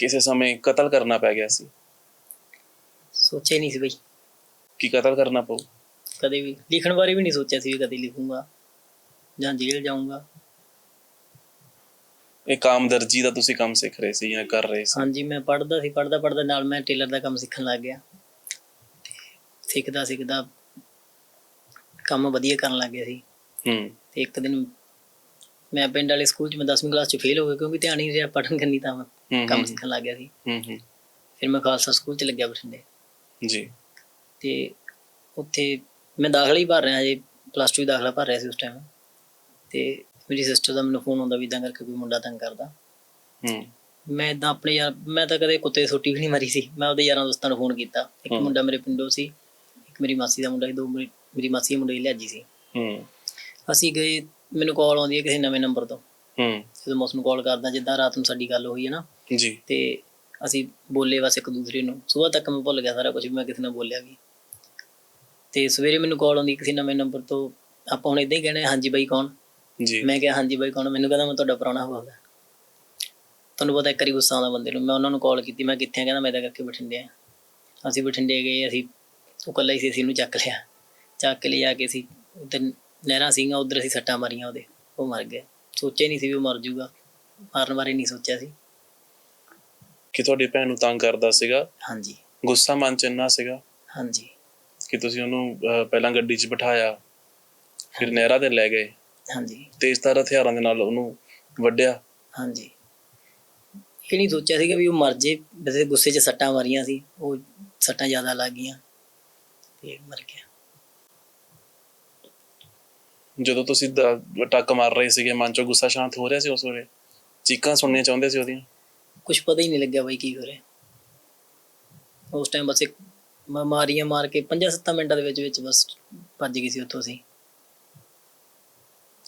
ਕਿਸੇ ਸਮੇਂ ਕਤਲ ਕਰਨਾ ਪੈ ਗਿਆ ਸੀ? ਸੋਚਿਆ ਨਹੀਂ ਸੀ ਬਈ। ਕੀ ਕਤਲ ਕਰਨਾ ਪਊ? ਕਦੇ ਵੀ। ਲਿਖਣ ਬਾਰੇ ਵੀ ਨਹੀਂ ਸੋਚਿਆ ਸੀ ਵੀ ਕਦੇ ਲਿਖੂੰਗਾ ਜਾਂ ਜੇਲ੍ਹ ਜਾਊਂਗਾ। ਇਹ ਕਾਮਦਰਜੀ ਦਾ ਤੁਸੀਂ ਕੰਮ ਸਿੱਖ ਰਹੇ ਸੀ ਜਾਂ ਕਰ ਰਹੇ ਸੀ? ਹਾਂਜੀ ਮੈਂ ਪੜ੍ਹਦਾ ਸੀ ਪੜ੍ਹਦਾ ਪੜ੍ਹਦਾ ਨਾਲ ਮੈਂ ਟੇਲਰ ਦਾ ਕੰਮ ਸਿੱਖਣ ਲੱਗ ਗਿਆ। ਸਿੱਖਦਾ ਸਿੱਖਦਾ ਕੰਮ ਵਧੀਆ ਕਰਨ ਲੱਗ ਗਿਆ ਸੀ। ਹੂੰ। ਤੇ ਇੱਕ ਦਿਨ ਮੈਂ ਪਿੰਡ ਵਾਲੇ ਸਕੂਲ 'ਚ ਮੈਂ 10ਵੀਂ ਕਲਾਸ 'ਚ ਫੇਲ ਹੋ ਗਿਆ ਕਿਉਂਕਿ ਧਿਆਨ ਹੀ ਨਹੀਂ ਰਿਹਾ ਪੜ੍ਹਨ ਕਰਨੀ ਤਾਂ ਕੰਮ ਹੂੰ, ਸਿੱਖਣ ਲੱਗ ਗਿਆ ਸੀ। ਹੂੰ ਹੂੰ। ਫਿਰ ਮੈਂ ਖਾਲਸਾ ਸਕੂਲ 'ਚ ਲੱਗਿਆ ਬਠਿੰਡੇ। ਜੀ। ਤੇ ਉੱਥੇ ਮੈਂ ਦਾਖਲਾ ਹੀ ਭਰ ਰਿਹਾ ਜੇ ਪਲੱਸ 2 ਦਾਖਲਾ ਭਰ ਰਿਹਾ ਸੀ ਉਸ ਟਾਈਮ ਤੇ ਮੇਰੀ ਸਿਸਟਰ ਦਾ ਮੈਨੂੰ ਫੋਨ ਆਉਂਦਾ ਵੀ ਇਦਾਂ ਕਰਕੇ ਕੋਈ ਮੁੰਡਾ ਤੰਗ ਕਰਦਾ। ਹੂੰ। ਮੈਂ ਇਦਾਂ ਆਪਣੇ ਯਾਰ ਮੈਂ ਤਾਂ ਕਦੇ ਕੁੱਤੇ ਸੋਟੀ ਵੀ ਨਹੀਂ ਮਾਰੀ ਸੀ। ਮੈਂ ਉਹਦੇ ਯਾਰਾਂ ਦੋਸਤਾਂ ਨੂੰ ਫੋਨ ਕੀਤਾ। ਇੱਕ। ਮੁੰਡਾ ਮੇਰੇ ਪਿੰਡੋਂ ਸੀ ਇੱਕ ਮੇਰੀ ਮਾਸੀ ਦਾ ਮੁੰਡਾ ਸੀ ਦੋ ਮੇਰੀ ਮਾਸੀ ਦੇ ਮੁੰਡੇ ਦੀ ਲਿਆਜੀ ਸੀ। ਹੂੰ। ਅਸੀਂ ਗਏ ਮੈਨੂੰ ਕਾਲ ਆਉਂਦੀ ਹੈ ਕਿਸੇ ਨਵੇਂ ਨੰਬਰ ਤੋਂ। ਹੂੰ। ਜਦੋਂ ਮੈਂ ਕਾਲ ਕਰਦਾ ਜਿੱਦਾਂ ਰਾਤ ਨੂੰ ਸਾਡੀ ਗੱਲ ਹੋਈ ਹੈ ਨਾ ਜੀ। ਤੇ ਅਸੀਂ ਬੋਲੇ ਬਸ ਇੱਕ ਦੂਸਰੇ ਨੂੰ। ਸਵੇਰ ਤੱਕ ਮੈਂ ਭੁੱਲ ਗਿਆ ਸਾਰਾ ਕੁਝ ਮੈਂ ਕਿਸੇ ਨਾਲ ਬੋਲਿਆ ਵੀ। ਤੇ ਸਵੇਰੇ ਮੈਨੂੰ ਕਾਲ ਆਉਂਦੀ ਕਿਸੇ ਨਵੇਂ ਨੰਬਰ ਤੋਂ ਆਪਾਂ ਹੁਣ ਇਦਾਂ ਹੀ ਕਹਿਣਾ ਹਾਂਜੀ ਬਾਈ ਕੌਣ? ਜੀ। ਮੈਂ ਕਿਹਾ ਹਾਂਜੀ ਬਾਈ ਕੌਣ? ਮੈਨੂੰ ਕਹਿੰਦਾ ਮੈਂ ਤੁਹਾਡਾ ਪ੍ਰਾਹੁਣਾ ਹੋਵਾਂਗਾ ਤੁਹਾਨੂੰ ਪਤਾ ਇੱਕ ਵਾਰੀ ਗੁੱਸਾ ਆਉਂਦਾ ਬੰਦੇ ਨੂੰ। ਮੈਂ ਉਹਨਾਂ ਨੂੰ ਕਾਲ ਕੀਤੀ ਮੈਂ ਕਿੱਥੇ ਆ? ਕਹਿੰਦਾ ਮੈਂ ਤਾਂ ਕਰਕੇ ਬਠਿੰਡੇ ਆ। ਅਸੀਂ ਬਠਿੰਡੇ ਗਏ ਅਸੀਂ ਉਹ ਇਕੱਲਾ ਹੀ ਸੀ ਅਸੀਂ ਉਹਨੂੰ ਚੱਕ ਲਿਆ। ਚੱਕ ਕੇ ਲਿਆ ਕੇ ਅਸੀਂ ਉੱਧਰ ਨਹਿਰਾਂ ਸੀਗੀਆਂ ਉਧਰ ਅਸੀਂ ਸੱਟਾਂ ਮਾਰੀਆਂ ਉਹਦੇ। ਉਹ ਮਰ ਗਿਆ। ਸੋਚਿਆ ਨਹੀਂ ਸੀ ਵੀ ਉਹ ਮਰ ਜਾਊਗਾ ਮਾਰਨ ਬਾਰੇ ਨਹੀਂ ਸੋਚਿਆ ਸੀ। ਕਿ ਤੁਹਾਡੀ ਭੈਣ ਨੂੰ ਤੰਗ ਕਰਦਾ ਸੀਗਾ? ਹਾਂਜੀ। ਗੁੱਸਾ ਮਨ ਚ ਇੰਨਾ ਸੀਗਾ? ਹਾਂਜੀ। ਕਿ ਤੁਸੀਂ ਉਹਨੂੰ ਪਹਿਲਾਂ ਗੱਡੀ 'ਚ ਬਿਠਾਇਆ ਫਿਰ ਨਹਿਰਾ ਤੇ ਲੈ ਗਏ। ਹਾਂਜੀ। ਤੇਜ਼ਧਾਰ ਹਥਿਆਰਾਂ ਦੇ ਨਾਲ ਉਹਨੂੰ ਵੱਢਿਆ। ਹਾਂਜੀ। ਇਹ ਨਹੀਂ ਸੋਚਿਆ ਸੀ ਕਿ ਵੀ ਉਹ ਮਰ ਜੇ ਵੈਸੇ ਗੁੱਸੇ 'ਚ ਸੱਟਾਂ ਮਾਰੀਆਂ ਸੀ ਉਹ ਸੱਟਾਂ ਜ਼ਿਆਦਾ ਲੱਗ ਗਈਆਂ ਤੇ ਮਰ ਗਿਆ। ਜਦੋਂ ਤੁਸੀਂ ਟੱਕ ਮਾਰ ਰਹੇ ਸੀਗੇ ਮਨ ਚੋਂ ਗੁੱਸਾ ਸ਼ਾਂਤ ਹੋ ਰਿਹਾ ਸੀ ਉਸ ਵੇਲੇ? ਚੀਕਾਂ ਸੁਣਨੀਆਂ ਚਾਹੁੰਦੇ ਸੀ ਉਹਦੀਆਂ? ਕੁਝ ਪਤਾ ਹੀ ਨਹੀਂ ਲੱਗਿਆ ਬਾਈ ਕੀ ਹੋ ਰਿਹਾ। ਉਸ ਟਾਈਮ ਬਸ ਇੱਕ ਮਾਰੀਆਂ ਮਾਰ ਕੇ 5-7 ਮਿੰਟਾਂ ਦੇ ਵਿੱਚ ਵਿੱਚ ਬਸ ਭੱਜ ਗਈ ਸੀ ਉੱਥੋਂ ਅਸੀਂ।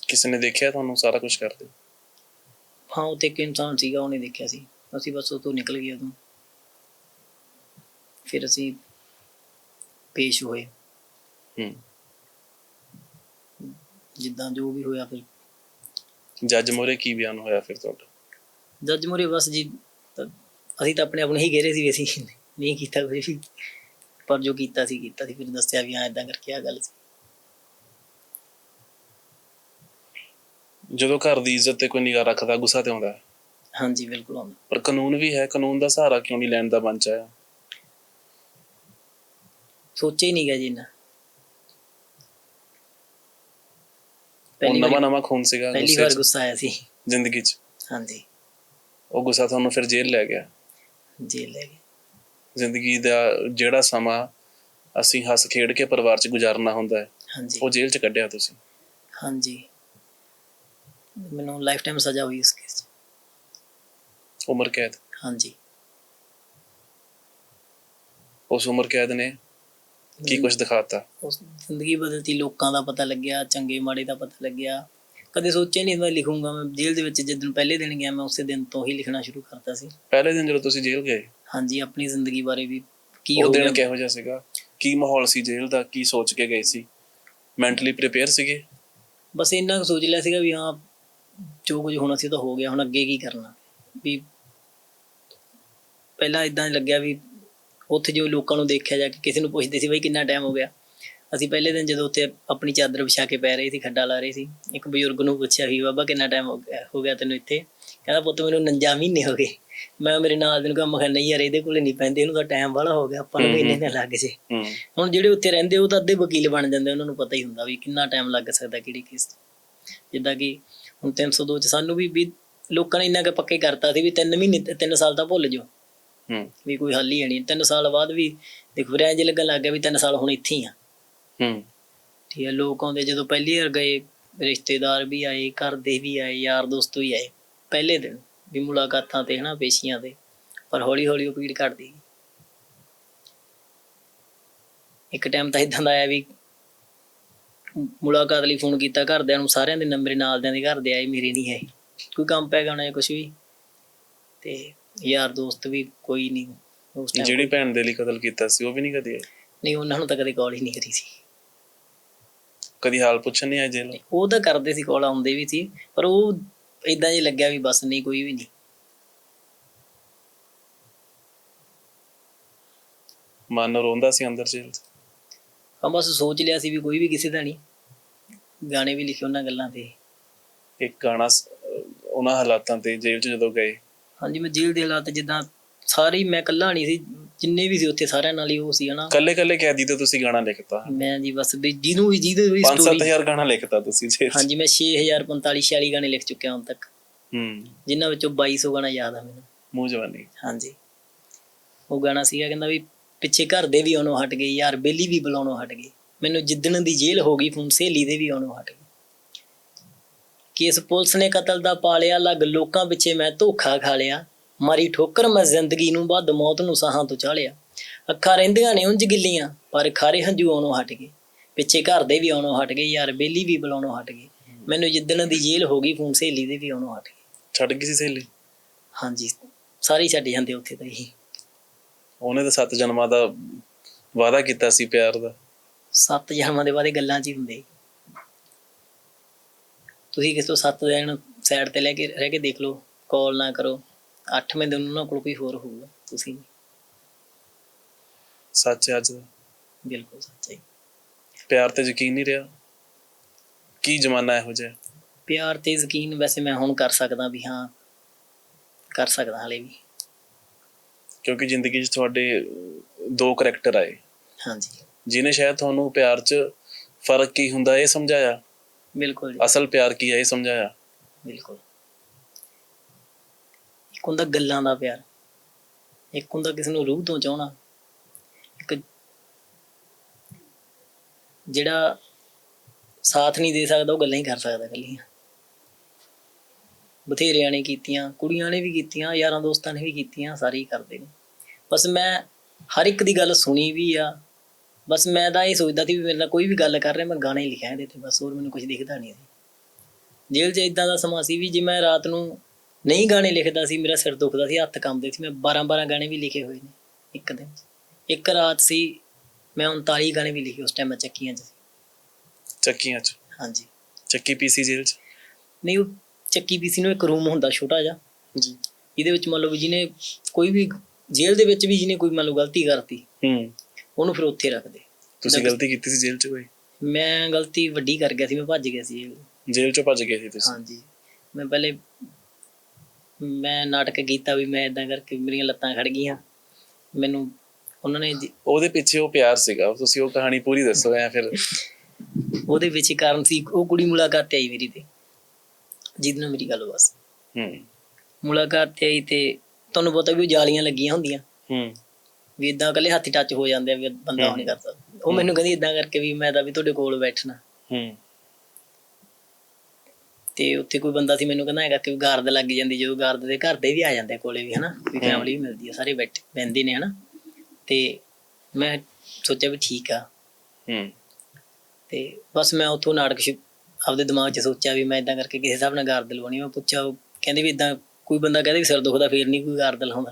ਕਿਸੇ ਨੇ ਦੇਖਿਆ ਤੁਹਾਨੂੰ ਸਾਰਾ ਕੁਝ ਕਰਦੇ ਹਾਂ ਉੱਥੇ ਇੱਕ ਇਨਸਾਨ ਸੀਗਾ ਉਹਨੇ ਦੇਖਿਆ ਸੀ। ਅਸੀਂ ਬਸ ਉਤੋਂ ਨਿਕਲ ਗਏ ਉਦੋਂ। ਫਿਰ ਅਸੀਂ ਪੇਸ਼ ਹੋਏ। ਹੂੰ। ਜਿੱਦਾਂ ਜੋ ਵੀ ਹੋਇਆ ਫਿਰ। ਜੱਜ ਮੋਰੇ ਕੀ ਬਿਆਨ ਹੋਇਆ ਫਿਰ ਤੁਹਾਡਾ? ਜੱਜ ਮੁਰੇ ਬਸ ਜੀ ਤਾਂ ਅਸੀਂ ਤਾਂ ਆਪਣੇ ਆਪ ਨੂੰ ਹੀ ਘੇਰੇ ਸੀ ਵੀ ਅਸੀਂ ਨਹੀਂ ਕੀਤਾ ਕੁਝ ਵੀ। ਪਰ ਜੋ ਕੀਤਾ ਸੀ ਕੀਤਾ ਸੀ। ਫਿਰ ਦੱਸਿਆ ਵੀ ਹਾਂ ਇਦਾਂ ਕਰਕੇ ਆ ਗੱਲ ਸੀ। ਜਦੋਂ ਘਰ ਦੀ ਇੱਜ਼ਤ ਤੇ ਕੋਈ ਨਿਗਾਹ ਰੱਖਦਾ ਗੁੱਸਾ ਤੇ ਆਉਂਦਾ। ਹੈ। ਹਾਂਜੀ ਬਿਲਕੁਲ ਆਉਂਦਾ। ਪਰ ਕਾਨੂੰਨ ਵੀ ਹੈ ਕਾਨੂੰਨ ਦਾ ਸਹਾਰਾ ਕਿਉਂ ਨਹੀਂ ਲੈਣ ਦਾ ਮਨ ਚ ਆਇਆ? ਸੋਚਿਆ ਹੀ ਨਹੀਂ ਗਿਆ ਜੀ ਇੰਨਾ। ਉਹ ਨਵਾਂ ਨਵਾਂ ਖੂਨ ਸੀਗਾ ਪਹਿਲੀ ਗੁੱਸੇ ਵਾਰ ਗੁੱਸਾ ਆਇਆ ਸੀ। ਜ਼ਿੰਦਗੀ 'ਚ। ਹਾਂਜੀ। ਉਹ ਗੁੱਸਾ ਤੁਹਾਨੂੰ ਫਿਰ ਜੇਲ੍ਹ ਲੈ ਗਿਆ? ਜੇਲ੍ਹ ਲੈ ਗਏ ਜ਼ਿੰਦਗੀ ਦਾ ਜਿਹੜਾ ਸਮਾਂ ਅਸੀਂ ਹੱਸ ਖੇਡ ਕੇ ਪਰਿਵਾਰ 'ਚ ਗੁਜ਼ਾਰਨਾ ਹੁੰਦਾ ਹੈ ਹਾਂਜੀ। ਉਹ ਜੇਲ੍ਹ 'ਚ ਕੱਢਿਆ ਤੁਸੀਂ? ਹਾਂਜੀ। ਮੈਨੂੰ ਲਾਈਫ ਟਾਈਮ ਸਜ਼ਾ ਹੋਈ ਇਸ ਕੇਸ 'ਚ। ਉਮਰ ਕੈਦ? ਹਾਂਜੀ। ਉਸ ਉਮਰ ਕੈਦ ਨੇ ਕੀ ਕੁਝ ਦਿਖਾਤਾ? ਉਸ ਜ਼ਿੰਦਗੀ ਬਦਲਤੀ ਲੋਕਾਂ ਦਾ ਪਤਾ ਲੱਗਿਆ ਚੰਗੇ ਮਾੜੇ ਦਾ ਪਤਾ ਲੱਗਿਆ ਕਦੇ ਸੋਚਿਆ ਨਹੀਂ ਮੈਂ ਲਿਖੂੰਗਾ ਮੈਂ। ਜੇਲ੍ਹ ਦੇ ਵਿੱਚ ਜਿੱਦਣ ਪਹਿਲੇ ਦਿਨ ਗਿਆ ਮੈਂ ਉਸੇ ਦਿਨ ਤੋਂ ਹੀ ਲਿਖਣਾ ਸ਼ੁਰੂ ਕਰਤਾ ਸੀ। ਪਹਿਲੇ ਦਿਨ ਜਦੋਂ ਤੁਸੀਂ ਜੇਲ੍ਹ ਗਏ? ਹਾਂਜੀ ਆਪਣੀ ਜ਼ਿੰਦਗੀ ਬਾਰੇ ਵੀ ਕੀ ਹੋ ਉਹ ਦਿਨ ਕਿਹੋ ਜਿਹਾ ਸੀਗਾ? ਕੀ ਮਾਹੌਲ ਸੀ ਜੇਲ੍ਹ ਦਾ? ਕੀ ਸੋਚ ਕੇ ਗਏ ਸੀ? ਮੈਂਟਲੀ ਪ੍ਰਿਪੇਅਰ ਸੀਗੇ? ਬਸ ਇੰਨਾ ਕੁ ਸੋਚ ਲਿਆ ਸੀਗਾ ਵੀ ਹਾਂ ਜੋ ਕੁਝ ਹੋਣਾ ਸੀ ਉਹ ਤਾਂ ਹੋ ਗਿਆ ਹੁਣ ਅੱਗੇ ਕੀ ਕਰਨਾ? ਵੀ ਪਹਿਲਾਂ ਇਦਾਂ ਲੱਗਿਆ ਵੀ ਉੱਥੇ ਜੋ ਲੋਕਾਂ ਨੂੰ ਦੇਖਿਆ ਜਾ ਕੇ ਕਿਸੇ ਨੂੰ ਪੁੱਛਦੇ ਸੀ ਬਈ ਕਿੰਨਾ ਟਾਈਮ ਹੋ ਗਿਆ? ਅਸੀਂ ਪਹਿਲੇ ਦਿਨ ਜਦੋਂ ਉੱਥੇ ਆਪਣੀ ਚਾਦਰ ਵਿਛਾ ਕੇ ਪੈ ਰਹੇ ਸੀ ਖੱਡਾ ਲਾ ਰਹੇ ਸੀ ਇੱਕ ਬਜ਼ੁਰਗ ਨੂੰ ਪੁੱਛਿਆ ਵੀ ਬਾਬਾ ਕਿੰਨਾ ਟਾਈਮ ਹੋ ਗਿਆ ਤੈਨੂੰ ਇੱਥੇ? ਕਹਿੰਦਾ ਪੁੱਤ ਮੈਨੂੰ 49 ਮਹੀਨੇ ਹੋ ਗਏ। ਮੈਂ ਮੇਰੇ ਨਾਲ ਦੇ ਨੂੰ ਕਿਹਾ ਮੈਂ ਕਿਹਾ ਨਹੀਂ ਯਾਰ ਇਹਦੇ ਕੋਲੇ ਨਹੀਂ ਪੈਂਦੇ ਇਹਨੂੰ ਤਾਂ ਟਾਈਮ ਵਾਲਾ ਹੋ ਗਿਆ ਆਪਾਂ ਨੂੰ ਮਹੀਨੇ। ਨਾ ਲੱਗ ਜੇ। ਹੁਣ ਜਿਹੜੇ ਉੱਥੇ ਰਹਿੰਦੇ ਉਹ ਤਾਂ ਅੱਧੇ ਵਕੀਲ ਬਣ ਜਾਂਦੇ ਉਹਨਾਂ ਨੂੰ ਪਤਾ ਹੀ ਹੁੰਦਾ ਵੀ ਕਿੰਨਾ ਟਾਈਮ ਲੱਗ ਸਕਦਾ ਕਿਹੜੀ ਕੇਸ ਜਿੱਦਾਂ ਕਿ ਹੁਣ 302 ਚ ਸਾਨੂੰ ਵੀ ਵੀ ਲੋਕਾਂ ਨੇ ਇੰਨਾ ਕੁ ਪੱਕੇ ਕਰਤਾ ਸੀ ਵੀ 3 ਮਹੀਨੇ 3 ਸਾਲ ਤਾਂ ਭੁੱਲ ਜਾਓ। ਹੂੰ। ਵੀ ਕੋਈ ਹੱਲ ਹੀ ਨਹੀਂ। 3 ਸਾਲ ਬਾਅਦ ਵੀ ਦੇਖੋ ਫਿਰ ਇੰਜ ਲੱਗਣ ਲੱਗ ਗਿਆ ਵੀ 3 ਸਾਲ ਹੁਣ ਇੱਥੇ ਹੀ ਆ। ਹੂੰ। ਠੀਕ ਹੈ ਲੋਕ ਆਉਂਦੇ ਜਦੋਂ ਪਹਿਲੀ ਵਾਰ ਗਏ ਰਿਸ਼ਤੇਦਾਰ ਵੀ ਆਏ ਘਰ ਦੇ ਵੀ ਆਏ ਯਾਰ ਦੋਸਤ ਵੀ ਆਏ ਪਹਿਲੇ ਦਿਨ ਵੀ ਮੁਲਾਕਾਤਾਂ ਤੇ ਹਨਾ ਪੇਸ਼ੀਆਂ ਤੇ ਪਰ ਹੌਲੀ ਹੌਲੀ ਉਹ ਭੀੜ ਘਟਦੀ ਗਈ। ਇੱਕ ਟਾਈਮ ਤਾਂ ਇਦਾਂ ਦਾ ਆਇਆ ਵੀ ਮੁਲਾਕਾਤ ਲਈ ਫੋਨ ਕੀਤਾ ਘਰਦਿਆਂ ਨੂੰ ਸਾਰਿਆਂ ਦੇ ਨੰਬਰ ਨਾਲਦਿਆਂ ਦੇ ਘਰ ਦੇ ਆਏ ਮੇਰੇ ਨਹੀਂ ਆਏ ਕੋਈ ਕੰਮ ਪੈ ਗਿਆ ਹੋਣਾ ਜਾਂ ਕੁਝ ਵੀ ਤੇ ਯਾਰ ਦੋਸਤ ਵੀ ਕੋਈ ਨਹੀਂ ਉਸ time ਜਿਹੜੀ ਭੈਣ ਦੇ ਲਈ ਕਤਲ ਕੀਤਾ ਸੀ ਉਹ ਵੀ ਨਹੀਂ ਕਦੀ ਆਈ ਨਹੀਂ ਉਹਨਾਂ ਨੂੰ ਤਾਂ ਕਦੇ ਕਾਲ ਹੀ ਨਹੀਂ ਕਰੀ ਸੀ। ਕਦੀ ਹਾਲ ਪੁੱਛਣ ਨਹੀਂ ਆਏ ਜੇਲ੍ਹ ਉਹ ਤਾਂ ਕਰਦੇ ਸੀ ਕੋਲ ਆਉਂਦੇ ਵੀ ਸੀ ਪਰ ਉਹ ਇਦਾਂ ਜੇ ਲੱਗਿਆ ਵੀ ਬਸ ਨਹੀਂ ਕੋਈ ਵੀ ਨਹੀਂ। ਮਨ ਰੋਂਦਾ ਸੀ ਅੰਦਰ ਜੇਲ੍ਹ ਹਾਂ ਬਸ ਸੋਚ ਲਿਆ ਸੀ ਵੀ ਕੋਈ ਵੀ ਕਿਸੇ ਦਾ ਨਹੀਂ। ਗਾਣੇ ਵੀ ਲਿਖੇ ਉਹਨਾਂ ਗੱਲਾਂ ਤੇ। ਇੱਕ ਗਾਣਾ ਉਹਨਾਂ ਹਾਲਾਤਾਂ ਤੇ ਜੇਲ੍ਹ 'ਚ ਜਦੋਂ ਗਏ? ਹਾਂਜੀ ਮੈਂ ਜੇਲ੍ਹ ਦੇ ਹਾਲਾਤ ਜਿੱਦਾਂ ਸਾਰੀ ਮੈਂ ਇਕੱਲਾ ਨਹੀਂ ਸੀ ਜਿੰਨੇ ਵੀ ਸੀ ਉੱਥੇ ਸਾਰਿਆਂ ਨਾਲ ਹੀ ਉਹ ਸੀ ਹਨਾ। ਕੱਲੇ ਕੱਲੇ ਕੈਦੀ ਤੇ ਤੁਸੀਂ ਗਾਣਾ ਲਿਖਤਾ? ਮੈਂ ਜੀ ਬਸ ਵੀ ਜਿਹਨੂੰ ਵੀ ਜਿਹਦੇ ਵੀ ਸਟੋਰੀ 5-7000 ਗਾਣਾ ਲਿਖਤਾ ਤੁਸੀਂ 'ਚ ਹਾਂਜੀ ਮੈਂ 6045 46 ਗਾਣੇ ਲਿਖ ਚੁੱਕਿਆ ਹੁਣ ਤੱਕ। ਹੂੰ। ਜਿਨ੍ਹਾਂ ਵਿੱਚੋਂ 2200 ਗਾਣਾ ਯਾਦ ਆ ਮੈਨੂੰ। ਮੂੰਹ ਜਵਾਨੀ ਹਾਂਜੀ। ਉਹ ਗਾਣਾ ਸੀਗਾ ਕਹਿੰਦਾ ਵੀ ਪਿੱਛੇ ਘਰ ਦੇ ਵੀ ਆਉਣੋਂ ਹਟ ਗਏ ਯਾਰ ਬੇਲੀ ਵੀ ਬੁਲਾਉਣੋਂ ਹਟ ਗਏ। ਮੈਨੂੰ ਜਿੱਦਣ ਦੀ ਜੇਲ੍ਹ ਹੋ ਗਈ ਫੋਨ ਸਹੇਲੀ ਦੇ ਵੀ ਆਉਣੋਂ ਹਟ ਗਏ। ਕੇਸ ਪੁਲਿਸ ਨੇ ਕਤਲ ਦਾ ਪਾਲਿਆ ਲੱਗ ਲੋਕਾਂ ਪਿੱਛੇ ਮੈਂ ਧੋਖਾ ਖਾ ਲਿਆ। ਮਾਰੀ ਠੋਕਰ ਮੈਂ ਜ਼ਿੰਦਗੀ ਨੂੰ ਵੱਧ ਮੌਤ ਨੂੰ ਸਾਹਾਂ ਤੋਂ ਚਾਲਿਆ ਅੱਖਾਂ ਰਹਿੰਦੀਆਂ ਨੇ ਉਂਝ ਗਿੱਲੀਆਂ ਪਰ ਖਾਰੇ ਹੰਝੂ ਆਉਣੋਂ ਹਟ ਗਏ। ਪਿੱਛੇ ਘਰ ਦੇ ਵੀ ਆਉਣੋਂ ਹਟ ਗਏ ਯਾਰ ਬੇਲੀ ਵੀ ਬੁਲਾਉਣੋਂ ਹਟ ਗਏ। ਮੈਨੂੰ ਜਿੱਦਣ ਦੀ ਜੇਲ੍ਹ ਹੋ ਗਈ ਫੋਨ ਸਹੇਲੀ ਦੇ ਵੀ ਆਉਣੋਂ ਹਟ ਗਏ। ਛੱਡ ਗਈ ਸੀ ਸਹੇਲੀ? ਹਾਂਜੀ ਸਾਰੇ ਛੱਡ ਜਾਂਦੇ ਉੱਥੇ ਤਾਂ ਹੀ ਉਹਨੇ ਤਾਂ ਸੱਤ ਜਨਮਾਂ ਦਾ ਵਾਅਦਾ ਕੀਤਾ ਸੀ ਪਿਆਰ ਦਾ। ਸੱਤ ਜਨਮਾਂ ਦੇ ਇਹ ਗੱਲਾਂ 'ਚ ਹੀ ਹੁੰਦੇ ਤੁਸੀਂ ਕਿਸੇ ਤੋਂ ਸੱਤ ਦਿਨ ਸਾਈਡ ਤੇ ਲੈ ਕੇ ਰਹਿ ਕੇ ਦੇਖ ਲਓ ਕਾਲ ਨਾ ਕਰੋ। ਅੱਠਵੇਂ ਦਿਨ ਉਹਨਾਂ ਕੋਲ ਕੋਈ ਹੋਰ ਹੋਊਗਾ ਤੁਸੀਂ ਨਹੀਂ। ਸੱਚ ਹੈ ਅੱਜ ਦਾ? ਬਿਲਕੁਲ ਸੱਚਾਈ ਪਿਆਰ ਤੇ ਯਕੀਨ ਨਹੀਂ ਰਿਹਾ। ਕੀ ਜ਼ਮਾਨਾ ਇਹੋ ਜਿਹਾ ਪਿਆਰ ਤੇ ਯਕੀਨ ਵੈਸੇ ਮੈਂ ਹੁਣ ਕਰ ਸਕਦਾ ਵੀ ਹਾਂ ਕਰ ਸਕਦਾ ਹਲੇ ਵੀ। ਕਿਉਂਕਿ ਜ਼ਿੰਦਗੀ 'ਚ ਤੁਹਾਡੇ ਅਹ, ਦੋ ਕਰੈਕਟਰ ਆਏ। ਹਾਂਜੀ। ਜਿਨੇ ਸ਼ਾਇਦ ਤੁਹਾਨੂੰ ਪਿਆਰ 'ਚ ਫ਼ਰਕ ਕੀ ਹੁੰਦਾ ਇਹ ਸਮਝਾਇਆ? ਬਿਲਕੁਲ ਜੀ। ਅਸਲ ਪਿਆਰ ਕੀ ਹੈ ਇਹ ਸਮਝਾਇਆ? ਬਿਲਕੁਲ। ਇੱਕ ਹੁੰਦਾ ਗੱਲਾਂ ਦਾ ਪਿਆਰ, ਇੱਕ ਹੁੰਦਾ ਕਿਸੇ ਨੂੰ ਰੂਹ ਤੋਂ ਚਾਹਣਾ। ਇੱਕ ਜਿਹੜਾ ਸਾਥ ਨਹੀਂ ਦੇ ਸਕਦਾ, ਉਹ ਗੱਲਾਂ ਹੀ ਕਰ ਸਕਦਾ ਇਕੱਲੀਆਂ। ਬਥੇਰਿਆਂ ਨੇ ਕੀਤੀਆਂ, ਕੁੜੀਆਂ ਨੇ ਵੀ ਕੀਤੀਆਂ, ਯਾਰਾਂ ਦੋਸਤਾਂ ਨੇ ਵੀ ਕੀਤੀਆਂ, ਸਾਰੇ ਹੀ ਕਰਦੇ ਨੇ। ਬਸ ਮੈਂ ਹਰ ਇੱਕ ਦੀ ਗੱਲ ਸੁਣੀ ਵੀ ਆ। ਬਸ ਮੈਂ ਤਾਂ ਇਹ ਸੋਚਦਾ ਸੀ ਵੀ ਮੇਰੇ ਨਾਲ ਕੋਈ ਵੀ ਗੱਲ ਕਰ ਰਿਹਾ, ਮੈਂ ਗਾਣਾ ਹੀ ਲਿਖਿਆ ਇਹਦੇ ਤੇ, ਬਸ ਹੋਰ ਮੈਨੂੰ ਕੁਝ ਦਿਖਦਾ ਨਹੀਂ ਸੀ। ਜੇਲ੍ਹ 'ਚ ਇਦਾਂ ਦਾ ਸਮਾਂ ਸੀ ਵੀ ਜੇ ਮੈਂ ਰਾਤ ਨੂੰ ਨਹੀਂ ਗਾਣੇ ਲਿਖਦਾ ਸੀ ਮੇਰਾ ਸਿਰ ਦੁਖਦਾ ਸੀ ਹੱਥ ਕੰਬਦੇ ਸੀ ਮੈਂ 12-12 ਗਾਣੇ ਵੀ ਲਿਖੇ ਹੋਏ ਨੇ ਇੱਕ ਦਿਨ ਇੱਕ ਰਾਤ ਸੀ ਮੈਂ 39 ਗਾਣੇ ਵੀ ਲਿਖੇ ਉਸ ਟਾਈਮ ਮੈਂ ਚੱਕੀਆਂ 'ਚ ਚੱਕੀਆਂ 'ਚ? ਹਾਂਜੀ। ਚੱਕੀ ਪੀਸੀ ਜੇਲ੍ਹ 'ਚ? ਨਹੀਂ ਉਹ ਚੱਕੀ ਪੀਸੀ ਨੂੰ ਇੱਕ ਰੂਮ ਹੁੰਦਾ ਛੋਟਾ ਜਿਹਾ। ਜੀ। ਇਹਦੇ ਵਿੱਚ ਮੰਨ ਲਓ ਵੀ ਜਿਹਨੇ ਕੋਈ ਵੀ ਜੇਲ੍ਹ ਦੇ ਵਿੱਚ ਵੀ ਜਿਹਨੇ ਕੋਈ ਮੰਨ ਲਓ ਗਲਤੀ ਕਰਤੀ ਹੂੰ। ਉਹਨੂੰ ਫਿਰ ਉੱਥੇ ਰੱਖਦੇ। ਤੁਸੀਂ ਗਲਤੀ ਕੀਤੀ ਸੀ ਜੇਲ੍ਹ 'ਚ ਕੋਈ? ਮੈਂ ਗਲਤੀ ਵੱਡੀ ਕਰ ਗਿਆ ਸੀ ਮੈਂ ਭੱਜ ਗਿਆ ਸੀ। ਜੇਲ੍ਹ 'ਚੋਂ ਭੱਜ ਗਏ ਸੀ ਤੁਸੀਂ? ਹਾਂਜੀ। ਮੈਂ ਪਹਿਲੇ ਮੈਂ ਨਾਟਕ ਕੀਤਾ ਵੀ ਮੈਂ ਇਦਾਂ ਕਰਕੇ ਮੇਰੀਆਂ ਲੱਤਾਂ ਖੜ ਗਈਆਂ। ਮੈਨੂੰ ਉਹਨਾਂ ਨੇ ਜੀ- ਉਹਦੇ ਪਿੱਛੇ ਉਹ ਪਿਆਰ ਸੀਗਾ। ਤੁਸੀਂ ਉਹ ਕਹਾਣੀ ਪੂਰੀ ਦੱਸੋ ਐ ਫਿਰ ਉਹਦੇ ਵਿੱਚ ਕਾਰਨ ਸੀ ਉਹ ਕੁੜੀ ਮੁਲਾਕਾਤ ਤੇ ਆਈ ਮੇਰੀ ਤੇ ਜਿਹਦੇ ਨਾਲ ਮੇਰੀ ਗੱਲ ਬਸ ਹੂੰ। ਮੁਲਾਕਾਤ ਤੇ ਆਈ ਤੇ ਤੁਹਾਨੂੰ ਪਤਾ ਵੀ ਉਹ ਜਾਲੀਆਂ ਲੱਗੀਆਂ ਹੁੰਦੀਆਂ। ਹੂੰ। ਵੀ ਇਦਾਂ ਇਕੱਲੇ ਹੱਥੀ ਟੱਚ ਹੋ ਜਾਂਦੇ ਆ ਵੀ ਬੰਦਾ ਉਹ ਨਹੀਂ ਕਰਦਾ। ਉਹ ਮੈਨੂੰ ਕਹਿੰਦੀ ਇਦਾਂ ਕਰਕੇ ਵੀ ਮੈਂ ਤਾਂ ਵੀ ਤੁਹਾਡੇ ਕੋਲ ਬੈਠਣਾ। ਹੂੰ। ਤੇ ਉੱਥੇ ਕੋਈ ਬੰਦਾ ਸੀ ਮੈਨੂੰ ਕਹਿੰਦਾ ਹੈਗਾ ਕਿ ਗਾਰਦ ਲੱਗ ਜਾਂਦੀ ਜਦੋਂ ਗਾਰਦ ਦੇ ਘਰ ਦੇ ਵੀ ਆ ਜਾਂਦੇ ਕੋਲੇ ਵੀ ਹਨਾ? ਵੀ ਫੈਮਿਲੀ ਵੀ ਮਿਲਦੀ ਆ ਸਾਰੇ ਬੈਠ ਬਹਿੰਦੇ ਨੇ ਹਨਾ? ਤੇ ਮੈਂ ਸੋਚਿਆ ਵੀ ਠੀਕ ਆ। ਹੂੰ ਤੇ ਬਸ ਮੈਂ ਉੱਥੋਂ ਨਾਟਕ ਆਪਦੇ ਦਿਮਾਗ 'ਚ ਸੋਚਿਆ ਵੀ ਮੈਂ ਇਦਾਂ ਕਰਕੇ ਕਿਸੇ ਹਿਸਾਬ ਨਾਲ ਗਾਰਦ ਲਵਾਉਣੀ ਮੈਂ ਪੁੱਛਿਆ ਕਹਿੰਦੇ ਵੀ ਇਦਾਂ ਕੋਈ ਬੰਦਾ ਕਹਿੰਦੇ ਵੀ ਸਿਰ ਦੁਖਦਾ ਫੇਰ ਨਹੀਂ ਕੋਈ ਗਾਰਦ ਲਾਉਂਦਾ।